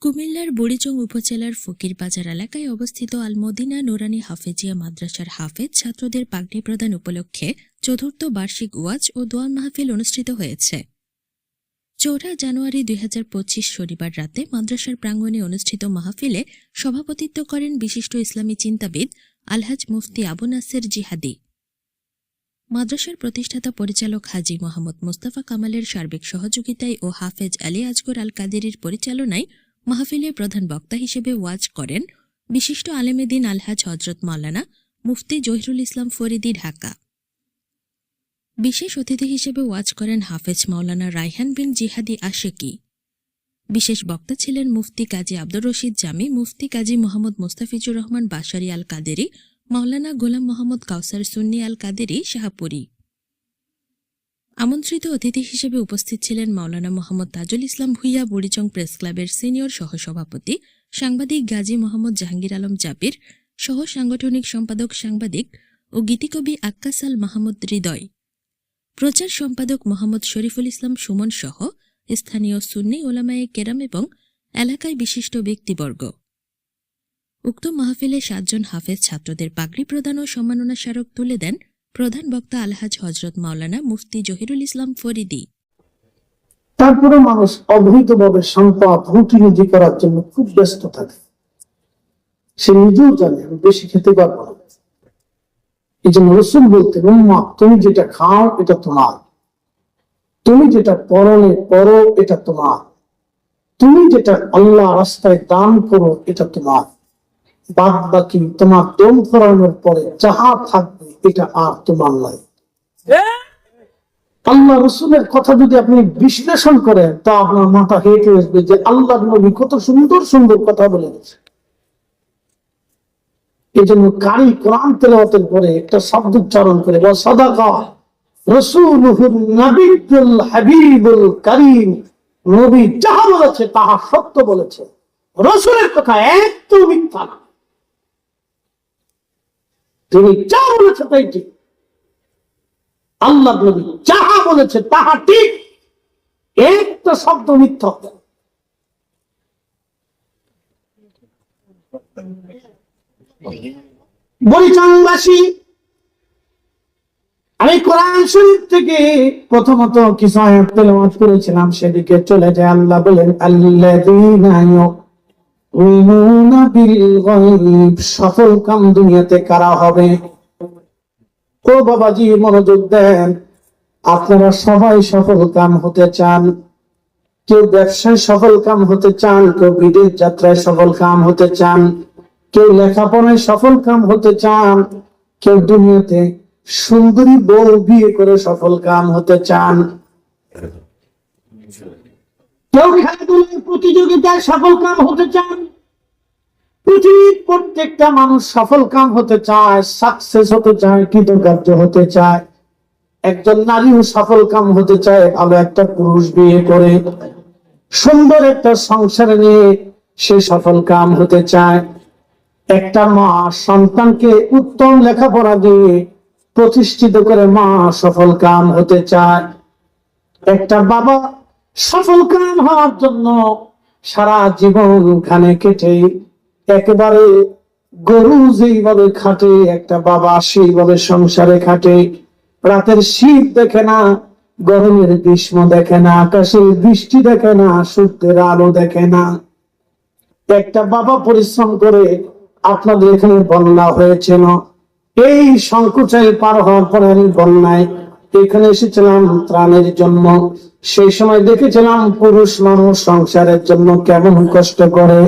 কুমিল্লার বুড়িচং উপজেলার ফকির বাজার এলাকায় অবস্থিত আলমদিনা নুরানি হাফেজিয়া মাদ্রাসার হাফেজ ছাত্রদের পাগড়ি প্রদান উপলক্ষে চতুর্থ বার্ষিক ওয়াজ ও দোয়ান মাহফিল অনুষ্ঠিত হয়েছে। চৌঠা জানুয়ারি দুই হাজার পঁচিশ শনিবার রাতে মাদ্রাসার প্রাঙ্গণে অনুষ্ঠিত মাহফিলে সভাপতিত্ব করেন বিশিষ্ট ইসলামী চিন্তাবিদ আলহাজ মুফতি আবু নাসের জিহাদি। মাদ্রাসার প্রতিষ্ঠাতা পরিচালক হাজি মোহাম্মদ মুস্তাফা কামালের সার্বিক সহযোগিতায় ও হাফেজ আলী আজগর আল কাদেরির পরিচালনায় মাহফিলে প্রধান বক্তা হিসেবে ওয়াজ করেন বিশিষ্ট আলেমেদিন আলহাজ হজরত মাওলানা মুফতি জহিরুল ইসলাম ফরিদি, ঢাকা। বিশেষ অতিথি হিসেবে ওয়াজ করেন হাফেজ মাওলানা রায়হান বিন জিহাদি আশেকি। বিশেষ বক্তা ছিলেন মুফতি কাজী আব্দুর রশিদ জামি, মুফতি কাজী মোহাম্মদ মুস্তাফিজুর রহমান বাসারি আল কাদেরি মাওলানা গোলাম মোহাম্মদ কাউসার সুন্নি আল কাদেরি শাহপুরী। আমন্ত্রিত অতিথি হিসেবে উপস্থিত ছিলেন মাওলানা মোহাম্মদ তাজুল ইসলাম ভুইয়া বুড়িচং প্রেস ক্লাবের সিনিয়র সহসভাপতি সাংবাদিক গাজী মোহাম্মদ জাহাঙ্গীর আলম জাবির, সহ সাংগঠনিক সম্পাদক সাংবাদিক ও গীতিকবি আক্কাসাল মাহমুদ হৃদয়। প্রচার সম্পাদক মোহাম্মদ শরীফুল ইসলাম সুমন সহ স্থানীয় সুন্নি ওলামায়ে কেরাম এবং এলাকায় বিশিষ্ট ব্যক্তিবর্গ। উক্ত মাহফিলে সাতজন হাফেজ ছাত্রদের পাগড়ি প্রদান ও সম্মাননা স্মারক তুলে দেন প্রধান বক্তা আলহাজ হজরত মাওলানা মুফতি জহিরুল ইসলাম ফরিদি। তারপরে মানুষ অবৈধভাবে সম্পদ রুটিনিজি করার জন্য খুব ব্যস্ত থাকে। সে নিজেও জানে, আমি বেশি খেতে পারব না। এই জন্য রসুল বলতে উম্মা, তুমি যেটা খাও, এটা তোমার। তুমি যেটা পরনে, পরো, এটা তোমার। তুমি যেটা আল্লাহ রাস্তায় দান করো, এটা তোমার। বাদ বাকি তোমার দম ফরানোর পরে যাহা থাকবে এটা আর তোমার নয়। আল্লাহ রসুলের কথা যদি আপনি বিশ্লেষণ করেন তা আপনার মাথা হেঁটে আসবে যে আল্লাহ নবী কত সুন্দর সুন্দর কথা বলে গেছে। এই জন্য কারি কোরআন তেলাওয়াতের পরে একটা শব্দ উচ্চারণ করে বা সদাকা রসুলুহুর নবিকুল হাবিবুল করিম। নবী যাহা বলেছে তাহা সত্য বলেছে। রসুলের কথা একদম মিথ্যা না। তিনি যা বলেছে তাই ঠিক। আল্লাহ নবী যাহা বলেছে তাহা ঠিক। একটা শব্দ মিথ্যা বরিচাংবাসী আমি কোরআন শরীফ থেকে প্রথমত কিছু আয়াত তেলাওয়াত করেছিলাম, সেদিকে চলে যায় আল্লাহ বলেন গায়ব সফল কাম দুনিয়াতে কারা হবে? ও বাবাজি, মনোযোগ দেন। আপনারা সবাই সফল কাম হতে চান। কেউ ব্যবসায় সফল কাম হতে চান, কেউ বিদেশ যাত্রায় সফল কাম হতে চান, কেউ লেখাপড়ায় সফল কাম হতে চান, কেউ দুনিয়াতে সুন্দরী বউ বিয়ে করে সফল কাম হতে চান। কেউ খেলাধুলার প্রতিযোগিতায় সফল কাম হতে চান? পৃথিবীর প্রত্যেকটা মানুষ সফল কাম হতে চায় সাকসেস হতে চায়, কৃতকার্য হতে চায়। একজন নারীও সফল কাম হতে চায়, ভালো একটা পুরুষ বিয়ে করে, সুন্দর একটা সংসার নিয়ে সে সফল কাম হতে চায়। একটা মা সন্তানকে উত্তম লেখাপড়া দিয়ে প্রতিষ্ঠিত করে মা সফল কাম হতে চায়। একটা বাবা সফল কাম হওয়ার জন্য সারা জীবন খানে কেটে একেবারে গরু যেইভাবে খাটে, একটা বাবা সেইভাবে সংসারে খাটে। রাতের শীত দেখে না, গরমের গ্রীষ্ম দেখে না, আকাশের বৃষ্টি দেখে না, সূর্যের আলো দেখে না। একটা বাবা পরিশ্রম করে আপনাদের এখানে বন্যা হয়েছিল। এই সংকোচাই পার হওয়ার পরে আমি বন্যায় এখানে এসেছিলাম ত্রাণের জন্য। সেই সময় দেখেছিলাম পুরুষ মানুষ সংসারের জন্য কেমন কষ্ট করে।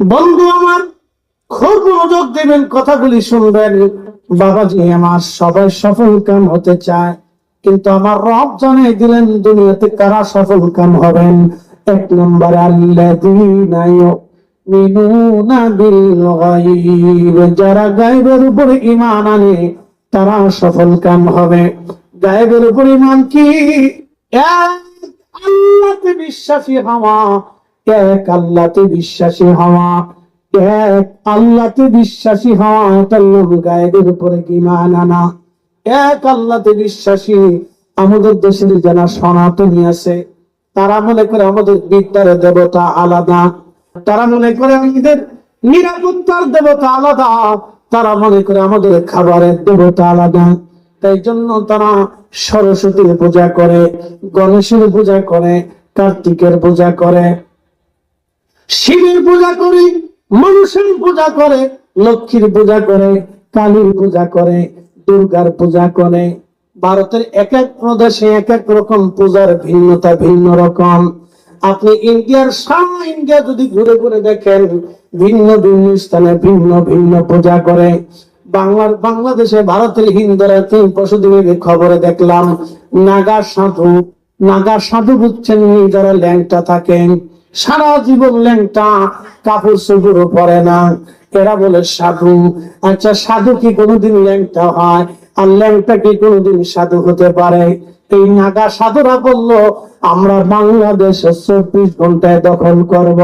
বন্ধু আমার, খুব মনোযোগ দেবেন, কথাগুলি শুনবেন। বাবাজি আমার, সবাই সফল কাম হতে চায়। কিন্তু আমার রব জানিয়ে দিলেন, দুনিয়াতে কারা সফল কাম হবেন? এক নম্বর আল্লাহ যারা গায়বের উপরে ইমান আনে তারা সফল কাম হবে। গায়বের উপর ঈমান কি? আল্লাহতে বিশ্বাসী হওয়া, এক আল্লাহতে বিশ্বাসী হওয়া, এক আল্লাহতে বিশ্বাসী হওয়া এটার নাম গায়েবের উপরে ঈমান আনা। এক আল্লাহতে বিশ্বাসী আমাদের দেশের যারা সনাতনী আছে, তারা মনে করে আমাদের বিদ্যার দেবতা আলাদা। তারা মনে করে আমাদের নিরাপত্তার দেবতা আলাদা। তারা মনে করে আমাদের খাবারের দেবতা আলাদা। তাই জন্য তারা সরস্বতীর পূজা করে, গণেশের পূজা করে, কার্তিকের পূজা করে, শিবের পূজা করে, মানুষের পূজা করে, লক্ষ্মীর পূজা করে, কালীর পূজা করে, দুর্গার পূজা করে। ভারতের এক এক প্রদেশে এক এক রকম পূজার ভিন্নতা ভিন্ন রকম। আপনি ইন্ডিয়ার সারা ইন্ডিয়া যদি ঘুরে ঘুরে দেখেন, ভিন্ন ভিন্ন স্থানে ভিন্ন ভিন্ন পূজা করে। বাংলার, বাংলাদেশে ভারতের হিন্দুরা তিন পরশুদিন আগে খবরে দেখলাম, নাগা সাধু নাগা সাধু বুঝছেন নি যারা ল্যাংটা থাকেন? সারা জীবন ল্যাংটা, কাপড় চোপড়ও পরে না। এরা বলে সাধু। আচ্ছা সাধু কি কোনোদিন ল্যাংটা হয়? আর ল্যাংটা কি কোনোদিন সাধু হতে পারে? এই নাগা সাধুরা বলল আমরা বাংলাদেশের চব্বিশ ঘন্টায় দখল করব।